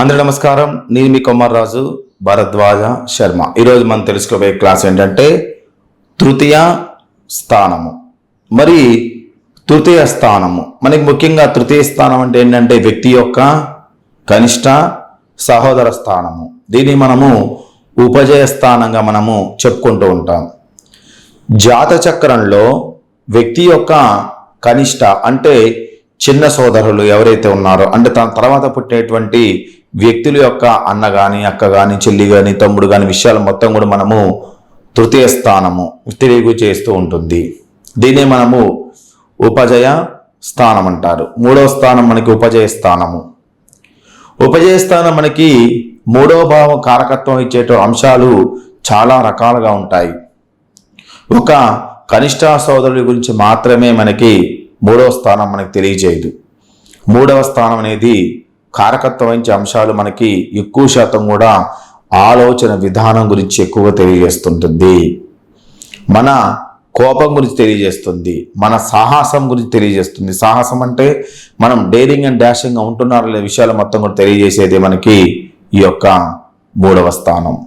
అందరూ నమస్కారం. నేను మీ రాజు భరద్వాజ శర్మ. ఈరోజు మనం తెలుసుకోబోయే క్లాస్ ఏంటంటే తృతీయ స్థానము. మరి తృతీయ స్థానము. మనకి ముఖ్యంగా తృతీయ స్థానం అంటే ఏంటంటే వ్యక్తి యొక్క కనిష్ట సహోదర స్థానము. దీన్ని మనము ఉపజయ స్థానంగా మనము చెప్పుకుంటూ ఉంటాం. జాత చక్రంలో వ్యక్తి యొక్క కనిష్ట అంటే చిన్న సోదరులు ఎవరైతే ఉన్నారో అంటే తన తర్వాత పుట్టేటువంటి వ్యక్తుల యొక్క అన్న కానీ అక్క కానీ చెల్లి కానీ తమ్ముడు కానీ విషయాలు మొత్తం కూడా మనము తృతీయ స్థానము తెలియ చేస్తూ ఉంటుంది. దీనే మనము ఉపజయ స్థానం అంటారు. మూడవ స్థానం మనకి ఉపజయ స్థానము. ఉపజయ స్థానం మనకి మూడవ భావం కారకత్వం ఇచ్చేట అంశాలు చాలా రకాలుగా ఉంటాయి. ఒక కనిష్ట సోదరుడి గురించి మాత్రమే మనకి మూడవ స్థానం మనకి తెలియజేయదు. మూడవ స్థానం అనేది కారకత్వం వహించే అంశాలు మనకి ఎక్కువ శాతం కూడా ఆలోచన విధానం గురించి ఎక్కువగా తెలియజేస్తుంటుంది. మన కోపం గురించి తెలియజేస్తుంది. మన సాహసం గురించి తెలియజేస్తుంది. సాహసం అంటే మనం డేరింగ్ అండ్ డాషింగ్గా ఉంటున్నారు అనే విషయాలు మొత్తం కూడా తెలియజేసేది మనకి ఈ యొక్క మూడవ స్థానం.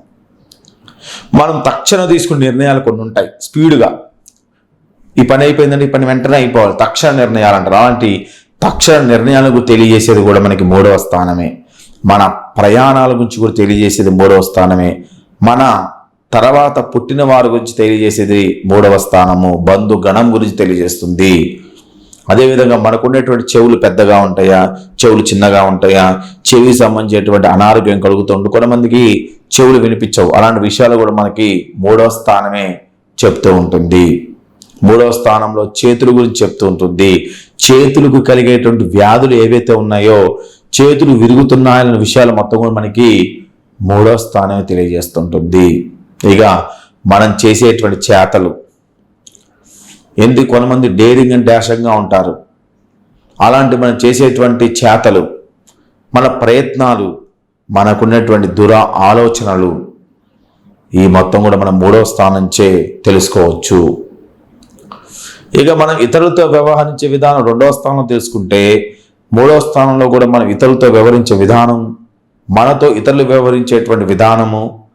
మనం తక్షణ తీసుకునే నిర్ణయాలు కొన్ని ఉంటాయి. స్పీడ్గా. ఈ పని అయిపోయిందంటే ఈ పని వెంటనే అయిపోవాలి. తక్షణ నిర్ణయాలు అంటారు అలాంటి తక్షణ నిర్ణయాలకు తెలియజేసేది కూడా మనకి మూడవ స్థానమే. మన ప్రయాణాల గురించి కూడా తెలియజేసేది మూడవ స్థానమే. మన తర్వాత పుట్టిన వారి గురించి తెలియజేసేది మూడవ స్థానము. బంధు గణం గురించి తెలియజేస్తుంది. అదేవిధంగా మనకున్నటువంటి చెవులు పెద్దగా ఉంటాయా? చెవులు చిన్నగా ఉంటాయా? చెవికి సంబంధించినటువంటి అనారోగ్యం కలుగుతుంది కొంతమందికి చెవులు వినిపించవు. అలాంటి విషయాలు కూడా మనకి మూడవ స్థానమే చెప్తూ ఉంటుంది. మూడవ స్థానంలో చేతుల గురించి చెప్తూ ఉంటుంది. చేతులకు కలిగేటువంటి వ్యాధులు ఏవైతే ఉన్నాయో చేతులు విరుగుతున్నాయన్న విషయాలు మొత్తం కూడా మనకి మూడవ స్థానమే తెలియజేస్తుంటుంది. ఇక మనం చేసేటువంటి చేతలు. ఎందుకు కొంతమంది డేరింగ్ అండ్ డాషంగా ఉంటారు. అలాంటి మనం చేసేటువంటి చేతలు మన ప్రయత్నాలు మనకున్నటువంటి దుర ఆలోచనలు ఈ మొత్తం కూడా మనం మూడవ స్థానంచే తెలుసుకోవచ్చు. ఇక మనం ఇతరులతో వ్యవహరించే విధానం రెండవ స్థానంలో తెలుసుకుంటే మూడవ స్థానంలో కూడా మనం ఇతరులతో వ్యవహరించే విధానం మనతో ఇతరులు వ్యవహరించేటువంటి విధానము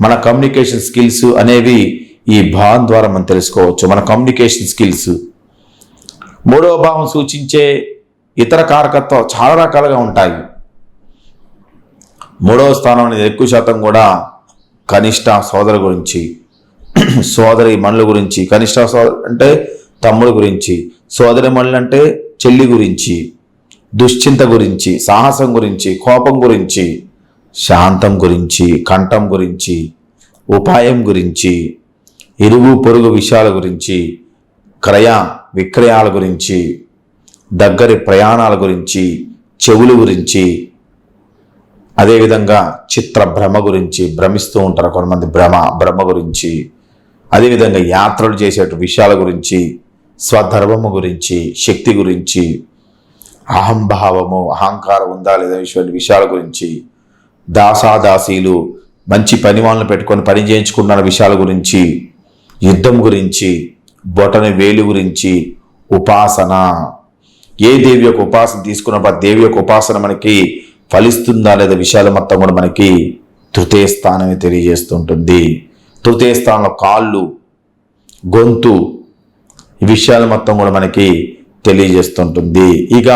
మన కమ్యూనికేషన్ స్కిల్స్ అనేవి ఈ భావం ద్వారా మనం తెలుసుకోవచ్చు. మన కమ్యూనికేషన్ స్కిల్స్ మూడవ భావం సూచించే ఇతర కారకత్వం చాలా రకాలుగా ఉంటాయి. మూడవ స్థానం అనేది ఎక్కువ శాతం కూడా కనిష్ట సోదరు గురించి సోదరి మనుల గురించి. కనిష్ట సోదరు అంటే తమ్ముడు గురించి సోదరి అంటే చెల్లి గురించి దుశ్చింత గురించి సాహసం గురించి కోపం గురించి శాంతం గురించి కంఠం గురించి ఉపాయం గురించి ఇరుగు పొరుగు విషయాల గురించి క్రయ విక్రయాల గురించి దగ్గరి ప్రయాణాల గురించి చెవులు గురించి అదేవిధంగా చిత్ర భ్రమ గురించి భ్రమిస్తూ ఉంటారు కొంతమంది భ్రమ భ్రమ గురించి అదేవిధంగా యాత్రలు చేసే విషయాల గురించి స్వధర్మము గురించి శక్తి గురించి అహంభావము అహంకారం ఉందా లేదా ఇటువంటి విషయాల గురించి దాసాదాసీలు మంచి పని వాళ్ళని పెట్టుకొని పని చేయించుకున్న విషయాల గురించి యుద్ధం గురించి బొటని వేలు గురించి ఉపాసన. ఏ దేవి యొక్క ఉపాసన తీసుకున్నప్పుడు ఆ దేవి యొక్క ఉపాసన మనకి ఫలిస్తుందా లేదా విషయాలు మొత్తం కూడా మనకి తృతీయ స్థానమే తెలియజేస్తుంటుంది. తృతీయ స్థానంలో కాళ్ళు గొంతు ఈ విషయాలు మొత్తం కూడా మనకి తెలియజేస్తుంటుంది. ఇక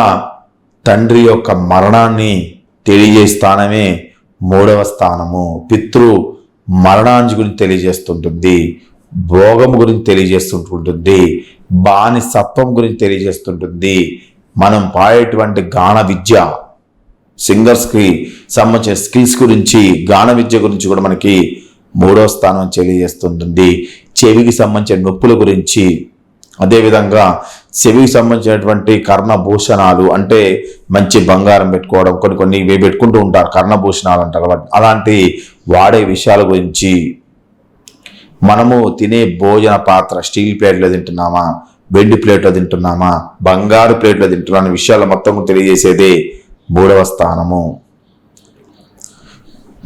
తండ్రి యొక్క మరణాన్ని తెలియజే స్థానమే మూడవ స్థానము. పితృ మరణాన్ని గురించి తెలియజేస్తుంటుంది. భోగం గురించి తెలియజేస్తుంటుంటుంది. బానిసత్వం గురించి తెలియజేస్తుంటుంది. మనం పాడేటువంటి గాన విద్య సింగర్స్కి సంబంధించిన స్కిల్స్ గురించి గాన విద్య గురించి కూడా మనకి మూడో స్థానం తెలియజేస్తుంటుంది. చెవికి సంబంధించిన నొప్పుల గురించి అదేవిధంగా చెవికి సంబంధించినటువంటి కర్ణభూషణాలు అంటే మంచి బంగారం పెట్టుకోవడం కొన్ని కొన్ని ఇవి పెట్టుకుంటూ ఉంటారు. కర్ణభూషణాలు అంటారు. కాబట్టి అలాంటి వాడే విషయాల గురించి మనము తినే భోజన పాత్ర స్టీల్ ప్లేట్లో తింటున్నామా? వెండి ప్లేట్లో తింటున్నామా? బంగారు ప్లేట్లో తింటున్నామని విషయాలు మొత్తం తెలియజేసేదే మూడవ స్థానము.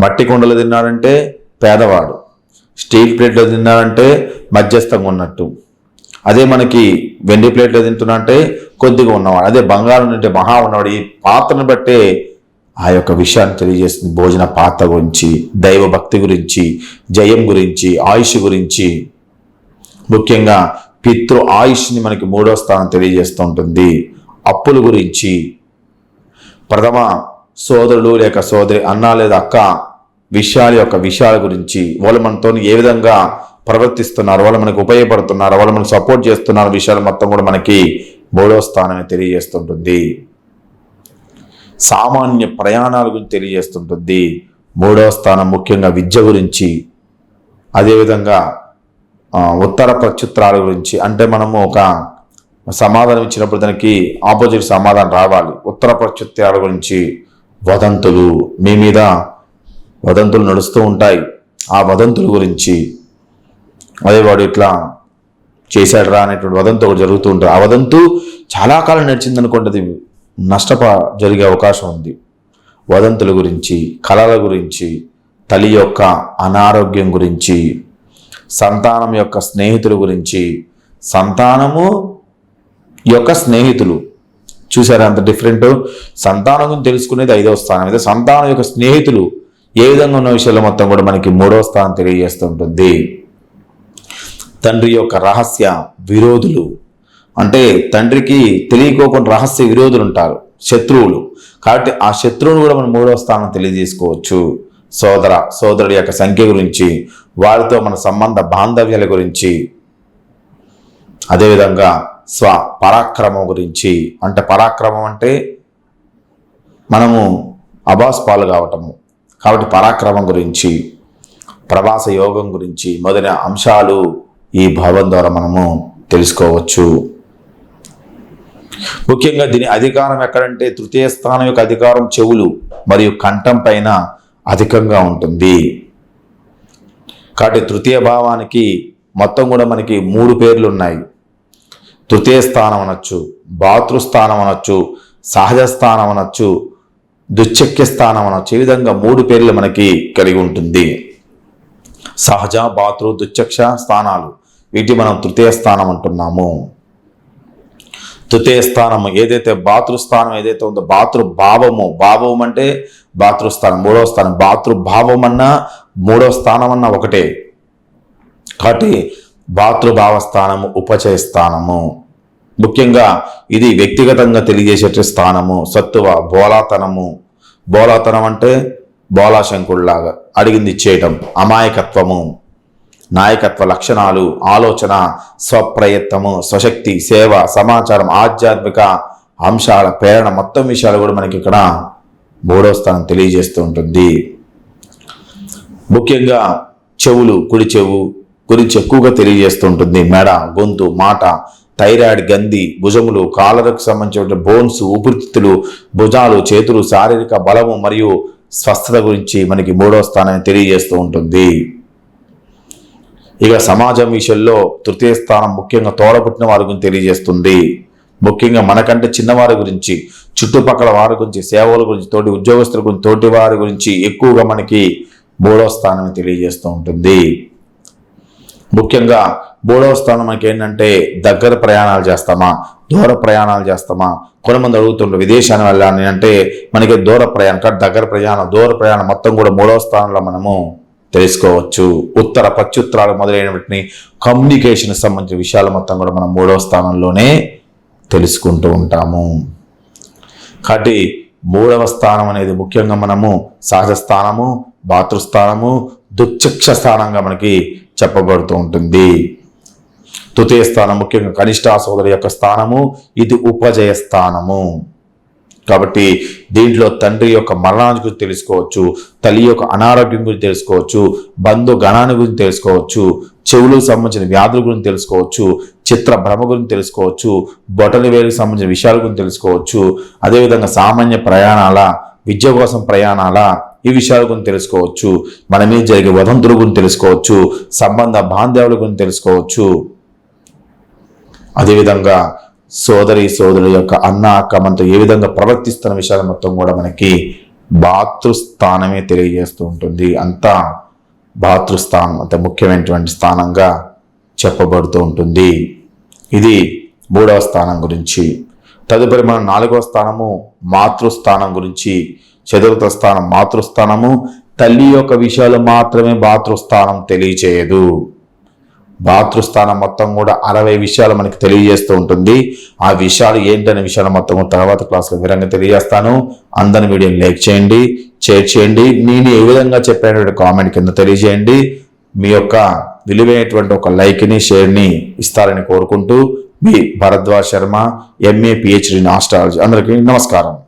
మట్టి కుండలు తిన్నాడంటే పేదవాడు. స్టీల్ ప్లేట్లో తిన్నాడంటే మధ్యస్థంగా ఉన్నట్టు. అదే మనకి వెండి ప్లేట్లో తింటున్నా అంటే కొద్దిగా ఉన్నవాడు అదే బంగారం తింటే మహా ఉన్నవాడు ఈ పాత్రను బట్టే ఆ యొక్క విషయాన్ని తెలియజేస్తుంది. భోజన పాత్ర గురించి దైవ భక్తి గురించి జయం గురించి ఆయుష్ గురించి. ముఖ్యంగా పితృ ఆయుష్ని మనకి మూడో స్థానం తెలియజేస్తూ ఉంటుంది. అప్పుల గురించి. ప్రథమ సోదరుడు లేక సోదరి అన్న లేదా అక్క విషయాల యొక్క విషయాల గురించి వాళ్ళు మనతో ఏ విధంగా ప్రవర్తిస్తున్నారు వాళ్ళు మనకు ఉపయోగపడుతున్నారు వాళ్ళు మనకు సపోర్ట్ చేస్తున్నారు విషయాలు మొత్తం కూడా మనకి మూడో స్థానాన్ని తెలియజేస్తుంటుంది. సామాన్య ప్రయాణాల గురించి తెలియజేస్తుంటుంది. మూడవ స్థానం ముఖ్యంగా విద్య గురించి అదేవిధంగా ఉత్తర ప్రత్యుత్తరాల గురించి. అంటే మనము ఒక సమాధానం ఇచ్చినప్పుడు దానికి ఆపోజిట్ సమాధానం రావాలి. ఉత్తర ప్రత్యుత్తరాల గురించి వదంతులు. మీ మీద వదంతులు నడుస్తూ ఉంటాయి. ఆ వదంతుల గురించి అదే వాడు ఇట్లా చేశాడు రా అనేటువంటి వదంతు ఒకటి జరుగుతూ ఉంటారు ఆ వదంతు చాలా కాలం నడిచింది అనుకోండి అది నష్టప జరిగే అవకాశం ఉంది. వదంతుల గురించి కళల గురించి తల్లి యొక్క అనారోగ్యం గురించి సంతానం యొక్క స్నేహితుల గురించి సంతానము యొక్క స్నేహితులు. చూసారా అంత డిఫరెంట్ సంతానం తెలుసుకునేది ఐదవ స్థానం. అయితే సంతానం యొక్క స్నేహితులు ఏ విధంగా ఉన్న విషయాలు మొత్తం కూడా మనకి మూడవ స్థానం తెలియజేస్తుంటుంది తండ్రి యొక్క రహస్య విరోధులు. అంటే తండ్రికి తెలియకోకుండా రహస్య విరోధులు ఉంటారు శత్రువులు. కాబట్టి ఆ శత్రువును కూడా మనం మూడవ స్థానం తెలియజేసుకోవచ్చు. సోదర సోదరుడి యొక్క సంఖ్య గురించి వారితో మన సంబంధ బాంధవ్యాల గురించి అదేవిధంగా స్వ పరాక్రమం గురించి. అంటే పరాక్రమం అంటే మనము అబాస్ పాలు కావటము. కాబట్టి పరాక్రమం గురించి ప్రవాస యోగం గురించి మొదలైన అంశాలు ఈ భావం ద్వారా మనము తెలుసుకోవచ్చు. ముఖ్యంగా దీని అధికారం ఎక్కడంటే తృతీయ స్థానం యొక్క అధికారం చెవులు మరియు కంఠం పైన అధికంగా ఉంటుంది. కాబట్టి తృతీయ భావానికి మొత్తం కూడా మనకి మూడు పేర్లు ఉన్నాయి. తృతీయ స్థానం అనొచ్చు భాతృస్థానం అనొచ్చు సహజ స్థానం అనొచ్చు దుశ్చక్య స్థానం అనొచ్చు. ఈ విధంగా మూడు పేర్లు మనకి కలిగి ఉంటుంది. సహజ భాతృ దుశ్చక్ష స్థానాలు. వీటి మనం తృతీయ స్థానం అంటున్నాము. తృతీయ స్థానం ఏదైతే భాతృస్థానం ఏదైతే ఉందో భాతృభావము భావము. అంటే భాతృస్థానం మూడవ స్థానం. భాతృభావం అన్నా మూడవ స్థానం అన్నా ఒకటే. కాబట్టి భాతృభావ స్థానము ఉపచయ స్థానము. ముఖ్యంగా ఇది వ్యక్తిగతంగా తెలియజేసే స్థానము సత్తువ బోలాతనము. బోలాతనం అంటే బోలాశంకుడిలాగా అడిగింది ఇచ్చేయటం అమాయకత్వము. నాయకత్వ లక్షణాలు ఆలోచన స్వప్రయత్నము స్వశక్తి సేవ సమాచారం ఆధ్యాత్మిక అంశాల ప్రేరణ మొత్తం విషయాలు కూడా మనకి ఇక్కడ మూడో స్థానం తెలియజేస్తూ ఉంటుంది. ముఖ్యంగా చెవులు కుడి చెవు గురించి ఎక్కువగా తెలియజేస్తుంటుంది మెడ గొంతు మాట థైరాయిడ్ గంది భుజములు కాలరకు సంబంధించిన బోన్స్ ఊపిరితిత్తులు భుజాలు చేతులు శారీరక బలము మరియు స్వస్థత గురించి మనకి మూడో స్థానాన్ని తెలియజేస్తూ ఉంటుంది. ఇక సమాజం విషయంలో తృతీయ స్థానం ముఖ్యంగా తోడబుట్టిన వారి గురించి తెలియజేస్తుంది. ముఖ్యంగా మనకంటే చిన్నవారి గురించి చుట్టుపక్కల వారి గురించి సేవల గురించి తోటి ఉద్యోగస్తుల గురించి తోటి వారి గురించి ఎక్కువగా మనకి మూడో స్థానం తెలియజేస్తూ ఉంటుంది. ముఖ్యంగా మూడవ స్థానం మనకి ఏంటంటే దగ్గర ప్రయాణాలు చేస్తామా? దూర ప్రయాణాలు చేస్తామా? కొంతమంది అడుగుతుండ్రు విదేశాన్ని వెళ్ళాలని అంటే మనకి దూర ప్రయాణం కాదు దగ్గర ప్రయాణం దూర ప్రయాణం మొత్తం కూడా మూడవ స్థానంలో మనము తెలుసుకోవచ్చు. ఉత్తర ప్రత్యుత్తరాలు మొదలైన వాటిని కమ్యూనికేషన్ సంబంధించిన విషయాలు మొత్తం కూడా మనం మూడవ స్థానంలోనే తెలుసుకుంటూ ఉంటాము. కాబట్టి మూడవ స్థానం అనేది ముఖ్యంగా మనము సహజ స్థానము భాతృస్థానము దుశ్చక్ష స్థానంగా మనకి చెప్పబడుతూ ఉంటుంది. తృతీయ స్థానం ముఖ్యంగా కనిష్ట సోదరి యొక్క స్థానము ఇది ఉపజయ స్థానము. కాబట్టి దీంట్లో తండ్రి యొక్క మరణాన్ని గురించి తెలుసుకోవచ్చు తల్లి యొక్క అనారోగ్యం గురించి తెలుసుకోవచ్చు బంధు గణాన్ని గురించి తెలుసుకోవచ్చు చెవులకు సంబంధించిన వ్యాధుల గురించి తెలుసుకోవచ్చు చిత్ర భ్రమ గురించి తెలుసుకోవచ్చు బొటల వేలకు సంబంధించిన విషయాల గురించి తెలుసుకోవచ్చు. అదేవిధంగా సామాన్య ప్రయాణాల విద్య కోసం ప్రయాణాల ఈ విషయాల గురించి తెలుసుకోవచ్చు మన మీద జరిగే వదంతుల గురించి తెలుసుకోవచ్చు సంబంధ బాంధవ్యాల గురించి తెలుసుకోవచ్చు. అదేవిధంగా సోదరి సోదరుల యొక్క అన్న అక్క మనతో ఏ విధంగా ప్రవర్తిస్తున్న విషయాలు మొత్తం కూడా మనకి భాతృస్థానమే తెలియజేస్తూ ఉంటుంది. అంతా భాతృస్థానం అంత ముఖ్యమైనటువంటి స్థానంగా చెప్పబడుతూ ఉంటుంది. ఇది మూడవ స్థానం గురించి. తదుపరి మనం నాలుగవ స్థానము మాతృస్థానం గురించి. చతుర్థ స్థానం మాతృస్థానము. తల్లి యొక్క విషయాలు మాత్రమే భాతృస్థానం తెలియచేయదు. భాతృస్థానం మొత్తం కూడా అరవై విషయాలు మనకి తెలియజేస్తూ ఉంటుంది. ఆ విషయాలు ఏంటనే విషయాలు మొత్తం తర్వాత క్లాస్లో వివరంగా తెలియజేస్తాను. అందరి వీడియోని లైక్ చేయండి షేర్ చేయండి. నేను ఏ విధంగా చెప్పినటువంటి కామెంట్ కింద తెలియజేయండి. మీ యొక్క విలువైనటువంటి ఒక లైక్ని షేర్ని ఇస్తారని కోరుకుంటూ మీ Bharadwaj Sharma MA PhD astrology అందరికీ నమస్కారం.